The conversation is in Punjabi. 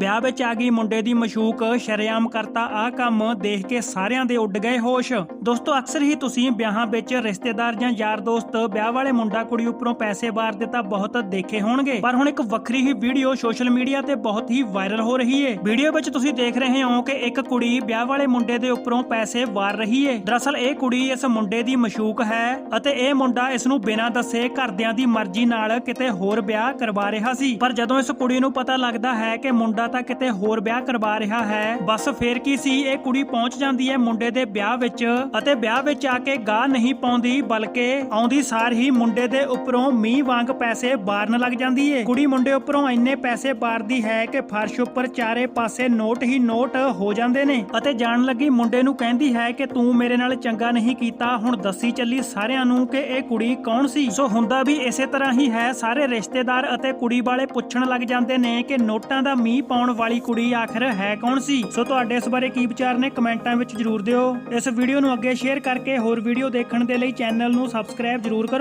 ਵਿਆਹ ਵਿੱਚ ਆ ਗਈ ਮੁੰਡੇ ਦੀ ਮਸ਼ੂਕ, ਸ਼ਰੇਆਮ ਕਰਤਾ ਆਹ ਕੰਮ ਦੇਖ ਕੇ ਸਾਰਿਆਂ ਦੇ ਉੱਡ ਗਏ ਹੋਸ਼। ਦੋਸਤੋ, ਅਕਸਰ ਹੀ ਤੁਸੀਂ ਵਿਆਹਾਂ ਵਿੱਚ ਰਿਸ਼ਤੇਦਾਰ ਜਾਂ ਯਾਰ ਦੋਸਤ, ਵਿਆਹ ਵਾਲੇ ਮੁੰਡਾ ਕੁੜੀ ਉੱਪਰੋਂ ਪੈਸੇ ਵਾਰਦੇ ਤਾਂ ਬਹੁਤ ਦੇਖੇ ਹੋਣਗੇ। ਪਰ ਹੁਣ ਇੱਕ ਵੱਖਰੀ ਹੀ ਵੀਡੀਓ ਸੋਸ਼ਲ ਮੀਡੀਆ ਤੇ ਬਹੁਤ ਹੀ ਵਾਇਰਲ ਹੋ ਰਹੀ ਏ। ਵੀਡੀਓ ਵਿੱਚ ਤੁਸੀਂ ਦੇਖ ਰਹੇ ਹੋ ਕਿ ਇੱਕ ਕੁੜੀ ਵਿਆਹ ਵਾਲੇ ਮੁੰਡੇ ਦੇ ਉੱਪਰੋਂ ਪੈਸੇ ਵਾਰ ਰਹੀ ਏ। ਦਰਅਸਲ, ਇਹ ਕੁੜੀ ਇਸ ਮੁੰਡੇ ਦੀ ਮਸ਼ੂਕ ਹੈ ਅਤੇ ਇਹ ਮੁੰਡਾ ਇਸ ਨੂੰ ਬਿਨਾਂ ਦੱਸੇ ਘਰਦਿਆਂ ਦੀ ਮਰਜ਼ੀ ਨਾਲ ਕਿਤੇ ਹੋਰ ਵਿਆਹ ਕਰਵਾ ਰਿਹਾ ਸੀ। ਪਰ ਜਦੋਂ ਇਸ ਕੁੜੀ ਨੂੰ ਪਤਾ ਲੱਗਦਾ ਹੈ ਕਿ ਮੁੰਡਾ ਤਾਂ ਕਿਤੇ ਹੋਰ ਵਿਆਹ ਕਰਵਾ ਰਿਹਾ ਹੈ। ਬਸ ਫੇਰ ਕੀ ਸੀ? ਇਹ ਕੁੜੀ ਪਹੁੰਚ ਜਾਂਦੀ ਹੈ ਮੁੰਡੇ ਦੇ ਵਿਆਹ ਵਿੱਚ ਅਤੇ ਵਿਆਹ ਵਿੱਚ ਆ ਕੇ ਗਾਹ ਨਹੀਂ ਪਾਉਂਦੀ, ਬਲਕਿ ਆਉਂਦੀ ਸਾਰ ਹੀ ਮੁੰਡੇ ਦੇ ਉੱਪਰੋਂ ਮੀਂਹ ਵਾਂਗ ਪੈਸੇ ਬਾਰਨ ਲੱਗ ਜਾਂਦੀ ਏ। ਕੁੜੀ ਮੁੰਡੇ ਉੱਪਰੋਂ ਇੰਨੇ ਪੈਸੇ ਬਾਰਦੀ ਹੈ ਕਿ ਫਰਸ਼ ਉੱਪਰ ਚਾਰੇ ਪਾਸੇ ਨੋਟ ਹੀ ਨੋਟ ਹੋ ਜਾਂਦੇ ਨੇ ਅਤੇ ਜਾਣ ਲੱਗੀ ਮੁੰਡੇ ਨੂੰ ਕਹਿੰਦੀ ਹੈ ਕਿ ਤੂੰ ਮੇਰੇ ਨਾਲ ਚੰਗਾ ਨਹੀਂ ਕੀਤਾ। ਹੁਣ ਦੱਸੀ ਚੱਲੀ ਸਾਰਿਆਂ ਨੂੰ ਕਿ ਇਹ ਕੁੜੀ ਕੌਣ ਸੀ? ਸੋ ਹੁੰਦਾ ਵੀ ਇਸੇ ਤਰ੍ਹਾਂ ਹੀ ਹੈ। ਸਾਰੇ ਰਿਸ਼ਤੇਦਾਰ ਅਤੇ ਕੁੜੀ ਵਾਲੇ ਪੁੱਛਣ ਲੱਗ ਜਾਂਦੇ ਨੇ ਕਿ ਨੋਟਾਂ ਦਾ ਮੀਂਹ ਪਾਉਣ ਵਾਲੀ ਕੁੜੀ ਆਖਰ ਹੈ ਕੌਣ ਸੀ? ਸੋ ਤੁਹਾਡੇ ਇਸ ਬਾਰੇ ਕੀ ਵਿਚਾਰ ਨੇ ਕਮੈਂਟਾਂ ਵਿੱਚ ਜਰੂਰ ਦਿਓ। ਇਸ ਵੀਡੀਓ ਨੂੰ ਅੱਗੇ ਸ਼ੇਅਰ ਕਰਕੇ ਹੋਰ ਵੀਡੀਓ ਦੇਖਣ ਦੇ ਲਈ ਚੈਨਲ ਨੂੰ ਸਬਸਕ੍ਰਾਈਬ ਜਰੂਰ ਕਰੋ।